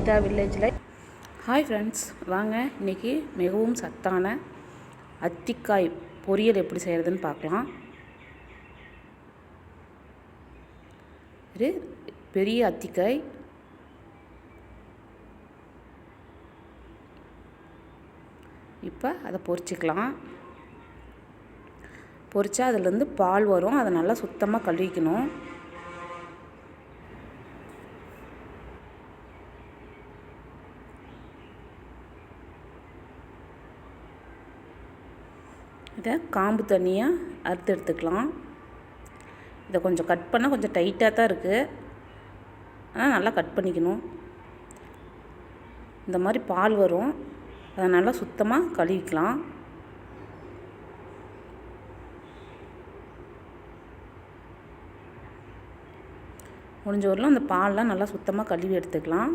வில்லேஜில். Hi friends வாங்க. இன்றைக்கி மிகவும் சத்தான அத்திக்காய் பொரியல் எப்படி செய்கிறதுன்னு பார்க்கலாம். இது பெரிய அத்திக்காய். இப்போ அதை பொரிச்சிக்கலாம். பொரித்தா அதுலேருந்து பால் வரும். அதை நல்லா சுத்தமாக கழுவிக்கணும். இதை காம்பு தண்ணியாக அறுத்து எடுத்துக்கலாம். இதை கொஞ்சம் கட் பண்ணால் கொஞ்சம் டைட்டாக தான் இருக்குது ஆனால் நல்லா கட் பண்ணிக்கணும். இந்த மாதிரி பால் வரும். அதை நல்லா சுத்தமாக கழுவிக்கலாம். முடிஞ்ச வரலாம் அந்த பால்லாம் நல்லா சுத்தமாக கழுவி எடுத்துக்கலாம்.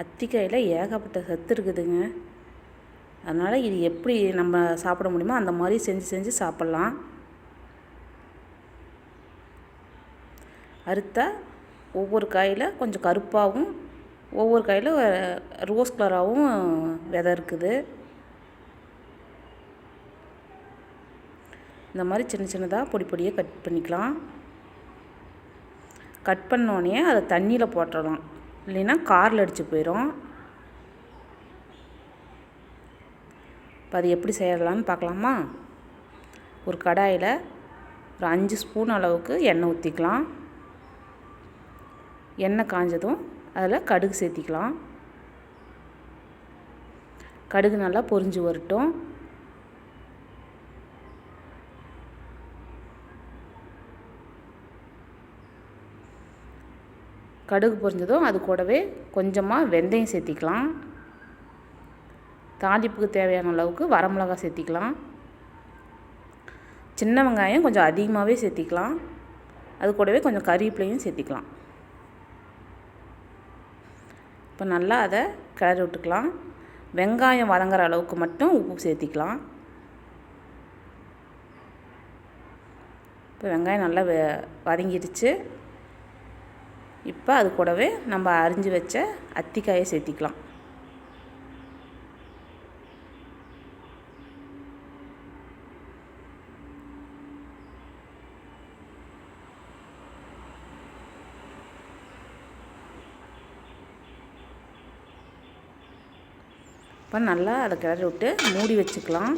அத்திக்காயில் ஏகப்பட்ட சத்து இருக்குதுங்க. அதனால் இது எப்படி நம்ம சாப்பிட முடியுமோ அந்த மாதிரி செஞ்சு செஞ்சு சாப்பிட்லாம். அறுத்தா ஒவ்வொரு காயில் கொஞ்சம் கருப்பாகவும் ஒவ்வொரு காயில் ரோஸ் கலராகவும் விதை இருக்குது. இந்த மாதிரி சின்ன சின்னதாக பொடி பொடியாக கட் பண்ணிக்கலாம். கட் பண்ணோடனே அதை தண்ணியில் போட்டுடலாம் இல்லைன்னா காரில் அடித்து போயிடும் இப்போ அது எப்படி செய்யலான்னு பார்க்கலாமா? ஒரு கடாயில் ஒரு அஞ்சு ஸ்பூன் அளவுக்கு எண்ணெய் ஊற்றிக்கலாம் எண்ணெய் காஞ்சதும் அதில் கடுகு சேர்த்திக்கலாம். கடுகு நல்லா பொரிஞ்சு வரட்டும். கடுகு பொரிஞ்சதும் அது கூடவே கொஞ்சமாக வெந்தயம் சேர்த்திக்கலாம். தாளிப்புக்கு தேவையான அளவுக்கு வரமிளகா சேர்த்திக்கலாம். சின்ன வெங்காயம் கொஞ்சம் அதிகமாகவே சேர்த்திக்கலாம். அது கூடவே கொஞ்சம் கறிவேப்பிலையும் சேர்த்திக்கலாம். இப்போ நல்லா அதை கிளறி விட்டுக்கலாம். வெங்காயம் வதங்குற அளவுக்கு மட்டும் உப்பு சேர்த்திக்கலாம். இப்போ வெங்காயம் நல்லா வதங்கிடுச்சு. இப்போ அது கூடவே நம்ம அரிஞ்சு வச்ச அத்திக்காயை சேர்த்திக்கலாம். இப்போ நல்லா அதை கிளறி விட்டு மூடி வச்சுக்கலாம்.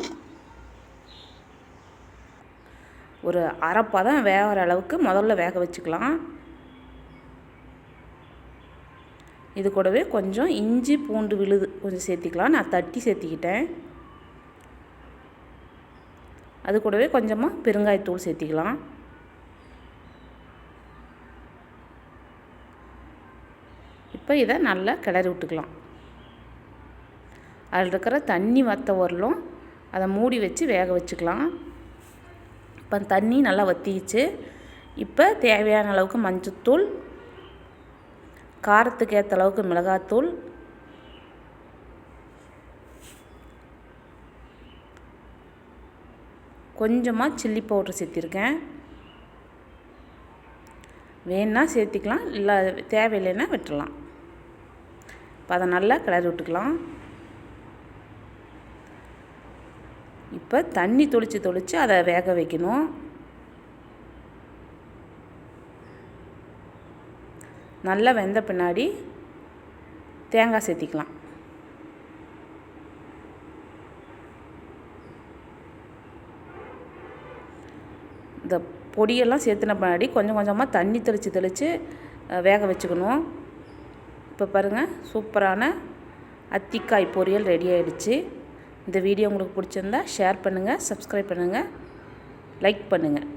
ஒரு அரைப்பதம் வேகிற அளவுக்கு முதல்ல வேக வச்சுக்கலாம். இது கூடவே கொஞ்சம் இஞ்சி பூண்டு விழுது கொஞ்சம் சேர்த்திக்கலாம். நான் தட்டி சேர்த்திக்கிட்டேன். அது கூடவே கொஞ்சமாக பெருங்காயத்தூள் சேர்த்திக்கலாம். இப்போ இதை நல்லா கிளறி விட்டுக்கலாம். அதில் இருக்கிற தண்ணி வற்ற வரலும் அதை மூடி வச்சு வேக வச்சுக்கலாம். இப்போ தண்ணி நல்லா வற்றிக்கிச்சு இப்போ தேவையான அளவுக்கு மஞ்சத்தூள் காரத்துக்கு ஏற்ற அளவுக்கு மிளகாத்தூள். கொஞ்சமாக சில்லி பவுட்ரு சேர்த்திருக்கேன். வேணால் சேர்த்திக்கலாம் இல்லை தேவையில்லைன்னா விட்டுடலாம் இப்போ அதை நல்லா கிளறி விட்டுக்கலாம். இப்போ தண்ணி தொளித்து தொளித்து அதை வேக வைக்கணும். நல்லா வெந்த பின்னாடி தேங்காய் சேர்த்திக்கலாம். இந்த பொடியெல்லாம் சேர்த்துன பின்னாடி கொஞ்சம் கொஞ்சமாக தண்ணி தெளித்து தெளித்து வேக வச்சுக்கணும். இப்போ பாருங்கள் சூப்பரான அத்திக்காய் பொரியல் ரெடி ஆகிடுச்சு இந்த வீடியோ உங்களுக்கு பிடிச்சிருந்தா ஷேர் பண்ணுங்கள் சப்ஸ்கிரைப் பண்ணுங்கள் லைக் பண்ணுங்கள்